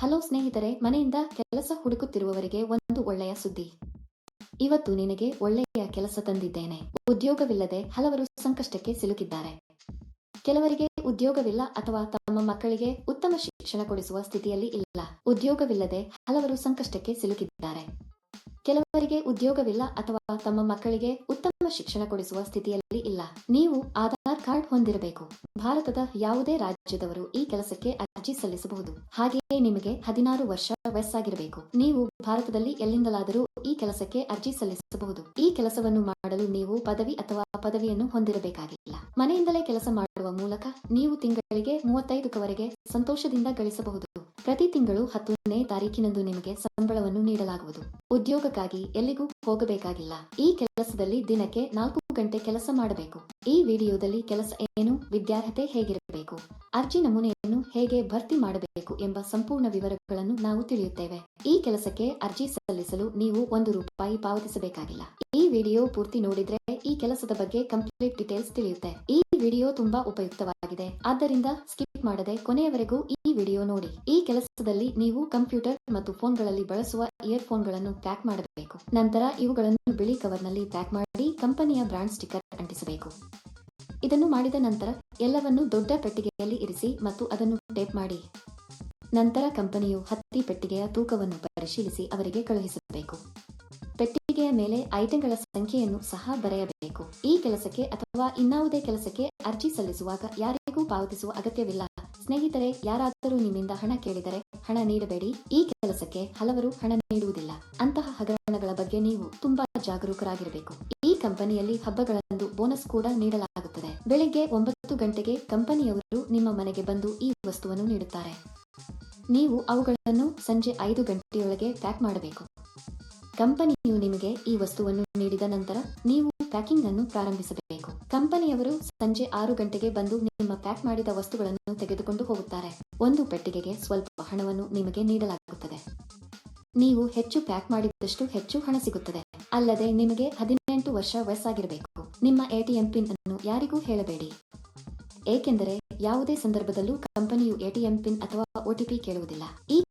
Hello ಸ್ನೇಹಿತರೆ, ಮನೆಯಿಂದ ಕೆಲಸ ಹುಡುಕುತ್ತಿರುವವರಿಗೆ ಒಂದು ಒಳ್ಳೆಯ ಸುದ್ದಿ. ಇವತ್ತು ನಿನಗೆ ಒಳ್ಳೆಯ ಕೆಲಸ ತಂದಿದ್ದೇನೆ. ಉದ್ಯೋಗವಿಲ್ಲದೆ ಹಲವರು ಸಂಕಷ್ಟಕ್ಕೆ ಸಿಲುಕಿದ್ದಾರೆ. ಕೆಲವರಿಗೆ ಉದ್ಯೋಗವಿಲ್ಲ ಅಥವಾ ತಮ್ಮ ಮಕ್ಕಳಿಗೆ ಉತ್ತಮ ಶಿಕ್ಷಣ ಕೊಡಿಸುವ ಸ್ಥಿತಿಯಲ್ಲಿ ಇಲ್ಲ. ಉದ್ಯೋಗವಿಲ್ಲದೆ ಹಲವರು ಸಂಕಷ್ಟಕ್ಕೆ ಸಿಲುಕಿದ್ದಾರೆ. ಕೆಲವರಿಗೆ ಉದ್ಯೋಗವಿಲ್ಲ ಅಥವಾ ತಮ್ಮ ಮಕ್ಕಳಿಗೆ ಉತ್ತಮ ಶಿಕ್ಷಣ ಕೊಡಿಸುವ ಸ್ಥಿತಿಯಲ್ಲಿ ಇಲ್ಲ. ನೀವು ಆಧಾರ್ ಕಾರ್ಡ್ ಹೊಂದಿರಬೇಕು. ಭಾರತದ ಯಾವುದೇ ರಾಜ್ಯದವರು ಈ ಕೆಲಸಕ್ಕೆ ಅರ್ಜಿ ಸಲ್ಲಿಸಬಹುದು. ಹಾಗೆಯೇ ನಿಮಗೆ ಹದಿನಾರು ವರ್ಷ ವಯಸ್ಸಾಗಿರಬೇಕು. ನೀವು ಭಾರತದಲ್ಲಿ ಎಲ್ಲಿಂದಲಾದರೂ ಈ ಕೆಲಸಕ್ಕೆ ಅರ್ಜಿ ಸಲ್ಲಿಸಬಹುದು. ಈ ಕೆಲಸವನ್ನು ಮಾಡಲು ನೀವು ಪದವಿ ಅಥವಾ ಪದವಿಯನ್ನು ಹೊಂದಿರಬೇಕಾಗಿಲ್ಲ. ಮನೆಯಿಂದಲೇ ಕೆಲಸ ಮಾಡುವ ಮೂಲಕ ನೀವು ತಿಂಗಳಿಗೆ ಮೂವತ್ತೈದಕ್ಕವರೆಗೆ ಸಂತೋಷದಿಂದ ಗಳಿಸಬಹುದು. ಪ್ರತಿ ತಿಂಗಳು ಹತ್ತನೇ ತಾರೀಕಿನಂದು ನಿಮಗೆ ಸಂಬಳವನ್ನು ನೀಡಲಾಗುವುದು. ಉದ್ಯೋಗಕ್ಕಾಗಿ ಎಲ್ಲಿಗೂ ಹೋಗಬೇಕಾಗಿಲ್ಲ. ಈ ಕೆಲಸದಲ್ಲಿ ದಿನಕ್ಕೆ ನಾಲ್ಕು ಗಂಟೆ ಕೆಲಸ ಮಾಡಬೇಕು. ಈ ವಿಡಿಯೋದಲ್ಲಿ ಕೆಲಸ ಏನು, ವಿದ್ಯಾರ್ಹತೆ ಹೇಗಿರಬೇಕು, ಅರ್ಜಿ ನಮೂನೆಯನ್ನು ಹೇಗೆ ಭರ್ತಿ ಮಾಡಬೇಕು ಎಂಬ ಸಂಪೂರ್ಣ ವಿವರಗಳನ್ನು ನಾವು ತಿಳಿಯುತ್ತೇವೆ. ಈ ಕೆಲಸಕ್ಕೆ ಅರ್ಜಿ ಸಲ್ಲಿಸಲು ನೀವು ಒಂದು ರೂಪಾಯಿ ಪಾವತಿಸಬೇಕಾಗಿಲ್ಲ. ಈ ವಿಡಿಯೋ ಪೂರ್ತಿ ನೋಡಿದ್ರೆ ಈ ಕೆಲಸದ ಬಗ್ಗೆ ಕಂಪ್ಲೀಟ್ ಡೀಟೇಲ್ಸ್ ತಿಳಿಯುತ್ತೆ. ಈ ವಿಡಿಯೋ ತುಂಬಾ ಉಪಯುಕ್ತವಾಗಿದೆ. ಆದ್ದರಿಂದ ಸ್ಕಿಪ್ ಮಾಡದೆ ಕೊನೆಯವರೆಗೂ ಈ ವಿಡಿಯೋ ನೋಡಿ. ಈ ಕೆಲಸದಲ್ಲಿ ನೀವು ಕಂಪ್ಯೂಟರ್ ಮತ್ತು ಫೋನ್ಗಳಲ್ಲಿ ಬಳಸುವ ಇಯರ್ ಫೋನ್ಗಳನ್ನು ಪ್ಯಾಕ್ ಮಾಡಬೇಕು. ನಂತರ ಇವುಗಳನ್ನು ಬಿಳಿ ಕವರ್ನಲ್ಲಿ ಪ್ಯಾಕ್ ಮಾಡಿ ಕಂಪನಿಯ ಬ್ರಾಂಡ್ ಸ್ಟಿಕ್ಕರ್ ಅಂಟಿಸಬೇಕು. ಇದನ್ನು ಮಾಡಿದ ನಂತರ ಎಲ್ಲವನ್ನು ದೊಡ್ಡ ಪೆಟ್ಟಿಗೆಯಲ್ಲಿ ಇರಿಸಿ ಮತ್ತು ಅದನ್ನು ಟೇಪ್ ಮಾಡಿ. ನಂತರ ಕಂಪನಿಯು ಹತ್ತಿ ಪೆಟ್ಟಿಗೆಯ ತೂಕವನ್ನು ಪರಿಶೀಲಿಸಿ ಅವರಿಗೆ ಕಳುಹಿಸಬೇಕು. ಪೆಟ್ಟಿಗೆಯ ಮೇಲೆ ಐಟಂಗಳ ಸಂಖ್ಯೆಯನ್ನು ಸಹ ಬರೆಯಬೇಕು. ಈ ಕೆಲಸಕ್ಕೆ ಅಥವಾ ಇನ್ನಾವುದೇ ಕೆಲಸಕ್ಕೆ ಅರ್ಜಿ ಸಲ್ಲಿಸುವಾಗ ಯಾರಿಗೂ ಪಾವತಿಸುವ ಅಗತ್ಯವಿಲ್ಲ. ಸ್ನೇಹಿತರೆ, ಯಾರಾದರೂ ನಿಮ್ಮಿಂದ ಹಣ ಕೇಳಿದರೆ ಹಣ ನೀಡಬೇಡಿ. ಈ ಕೆಲಸಕ್ಕೆ ಹಲವರು ಹಣ ನೀಡುವುದಿಲ್ಲ. ಅಂತಹ ಹಗರಣಗಳ ಬಗ್ಗೆ ನೀವು ತುಂಬಾ ಜಾಗರೂಕರಾಗಿರಬೇಕು. ಈ ಕಂಪನಿಯಲ್ಲಿ ಹಬ್ಬಗಳಂದು ಬೋನಸ್ ಕೂಡ ನೀಡಲಾಗುತ್ತದೆ. ಬೆಳಿಗ್ಗೆ ಒಂಬತ್ತು ಗಂಟೆಗೆ ಕಂಪನಿಯವರು ನಿಮ್ಮ ಮನೆಗೆ ಬಂದು ಈ ವಸ್ತುವನ್ನು ನೀಡುತ್ತಾರೆ. ನೀವು ಅವುಗಳನ್ನು ಸಂಜೆ ಐದು ಗಂಟೆಯೊಳಗೆ ಪ್ಯಾಕ್ ಮಾಡಬೇಕು. ಕಂಪನಿಯು ನಿಮಗೆ ಈ ವಸ್ತುವನ್ನು ನೀಡಿದ ನಂತರ ನೀವು ಪ್ಯಾಕಿಂಗ್ ಅನ್ನು ಪ್ರಾರಂಭಿಸಬೇಕು. ಕಂಪನಿಯವರು ಸಂಜೆ ಆರು ಗಂಟೆಗೆ ಬಂದು ನಿಮ್ಮ ಪ್ಯಾಕ್ ಮಾಡಿದ ವಸ್ತುಗಳನ್ನು ತೆಗೆದುಕೊಂಡು ಹೋಗುತ್ತಾರೆ. ಒಂದು ಪೆಟ್ಟಿಗೆಗೆ ಸ್ವಲ್ಪ ಹಣವನ್ನು ನಿಮಗೆ ನೀಡಲಾಗುತ್ತದೆ. ನೀವು ಹೆಚ್ಚು ಪ್ಯಾಕ್ ಮಾಡಿದಷ್ಟು ಹೆಚ್ಚು ಹಣ ಸಿಗುತ್ತದೆ. ಅಲ್ಲದೆ ನಿಮಗೆ ಹದಿನೆಂಟು ವರ್ಷ ವಯಸ್ಸಾಗಿರಬೇಕು. ನಿಮ್ಮ ಎಟಿಎಂ ಪಿನ್ ಅನ್ನು ಯಾರಿಗೂ ಹೇಳಬೇಡಿ. ಏಕೆಂದರೆ ಯಾವುದೇ ಸಂದರ್ಭದಲ್ಲೂ ಕಂಪನಿಯು ಎಟಿಎಂ ಪಿನ್ ಅಥವಾ ಒಟಿಪಿ ಕೇಳುವುದಿಲ್ಲ. ಈ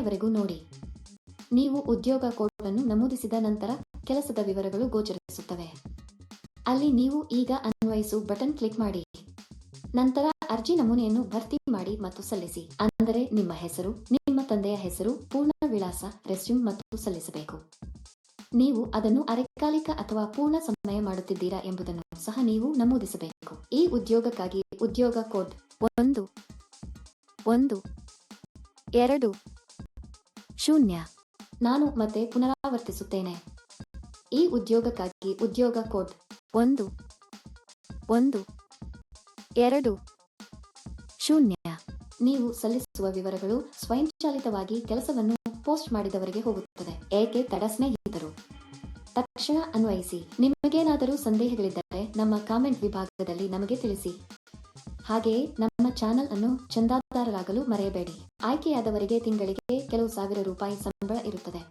ಕೊನೆಯವರೆಗೂ ನೋಡಿ. ನೀವು ಉದ್ಯೋಗ ಕೋಡ್ ಅನ್ನು ನಮೂದಿಸಿದ ನಂತರ ಕೆಲಸದ ವಿವರಗಳು ಗೋಚರಿಸುತ್ತವೆ. ಅಲ್ಲಿ ನೀವು ಈಗ ಅನ್ವಯಿಸು ಬಟನ್ ಕ್ಲಿಕ್ ಮಾಡಿ. ನಂತರ ಅರ್ಜಿ ನಮೂನೆಯನ್ನು ಭರ್ತಿ ಮಾಡಿ ಮತ್ತು ಸಲ್ಲಿಸಿ. ಅಂದರೆ ನಿಮ್ಮ ಹೆಸರು, ನಿಮ್ಮ ತಂದೆಯ ಹೆಸರು, ಪೂರ್ಣ ವಿಳಾಸ, ರೆಸ್ಯೂಮ್ ಮತ್ತು ಸಲ್ಲಿಸಬೇಕು. ನೀವು ಅದನ್ನು ಅರೆಕಾಲಿಕ ಅಥವಾ ಪೂರ್ಣ ಸಮಯ ಮಾಡುತ್ತಿದ್ದೀರಾ ಎಂಬುದನ್ನು ಸಹ ನೀವು ನಮೂದಿಸಬೇಕು. ಈ ಉದ್ಯೋಗಕ್ಕಾಗಿ ಉದ್ಯೋಗ ಕೋಡ್ ಒಂದು ಒಂದು, ಎರಡು ಶೂನ್ಯ. ನಾನು ಮತ್ತೆ ಪುನರಾವರ್ತಿಸುತ್ತೇನೆ. ಈ ಉದ್ಯೋಗಕ್ಕಾಗಿ ಉದ್ಯೋಗ ಕೋಡ್ ಒಂದು ಒಂದು, ಎರಡು, ಶೂನ್ಯ. ನೀವು ಸಲ್ಲಿಸುವ ವಿವರಗಳು ಸ್ವಯಂಚಾಲಿತವಾಗಿ ಕೆಲಸವನ್ನು ಪೋಸ್ಟ್ ಮಾಡಿದವರಿಗೆ ಹೋಗುತ್ತದೆ. ಏಕೆ ತಡ ಸ್ನೇಹಿತರು? ತಕ್ಷಣ ಅನ್ವಯಿಸಿ. ನಿಮಗೇನಾದರೂ ಸಂದೇಹಗಳಿದ್ದರೆ ನಮ್ಮ ಕಾಮೆಂಟ್ ವಿಭಾಗದಲ್ಲಿ ನಮಗೆ ತಿಳಿಸಿ. ಹಾಗೆಯೇ ನಮ್ಮ ಚಾನೆಲ್ ಅನ್ನು ಚಂದಾದಾರರಾಗಲು ಮರೆಯಬೇಡಿ. ಆಯ್ಕೆಯಾದವರಿಗೆ ತಿಂಗಳಿಗೆ ಕೆಲವು ಸಾವಿರ ರೂಪಾಯಿ ಸಂಬಳ ಇರುತ್ತದೆ.